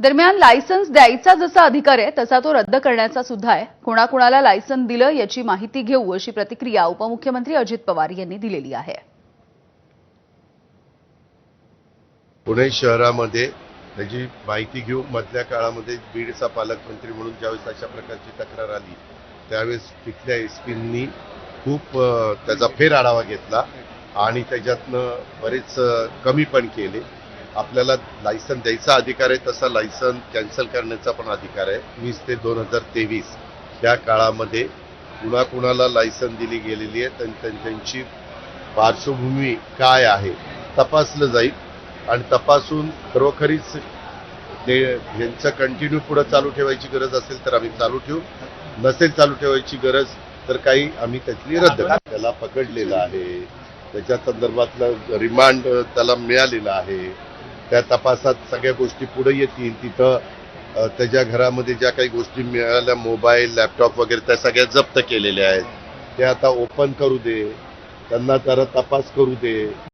दरम्यान लायसन्स द्यायचा जसा अधिकार आहे तसा तो रद्द करण्याचा सुद्धा आहे. कोणाकोणाला लायसन दिलं याची माहिती घेऊ अशी प्रतिक्रिया उपमुख्यमंत्री अजित पवार यांनी दिलेली आहे. पुणे शहरामध्ये त्याची माहिती घेऊ मधल्या काळामध्ये बीडचा पालकमंत्री म्हणून ज्यावेळेस अशा प्रकारची तक्रार आली त्यावेळेस तिथल्या एस खूप त्याचा फेर आढावा घेतला आणि त्याच्यातनं बरेच कमी पण केले. आपल्याला लायसन द्यायचा अधिकार आहे तसा लायसन कॅन्सल करण्याचा पण अधिकार आहे. वीस ते दोन हजार तेवीस या काळामध्ये कुणा कुणाला लायसन दिली गेलेली आहे त्यां- त्यांची पार्श्वभूमी काय आहे तपासलं जाईल. आणि तपासून खरोखरीच ते यांचं कंटिन्यू पुढे चालू ठेवायची गरज असेल तर आम्ही चालू ठेवू. नसेल चालू ठेवायची गरज तर काही आम्ही त्यातली रद्द त्याला पकडलेलं आहे. त्याच्या संदर्भातलं रिमांड त्याला मिळालेलं आहे. त्या तपासात सगळ्या गोष्टी पुढे येतील. तिथं त्याच्या घरामध्ये ज्या काही गोष्टी मिळाल्या मोबाईल लॅपटॉप वगैरे त्या सगळ्या जप्त केलेल्या आहेत. ते आता ओपन करू दे. त्यांना जरा तपास करू दे.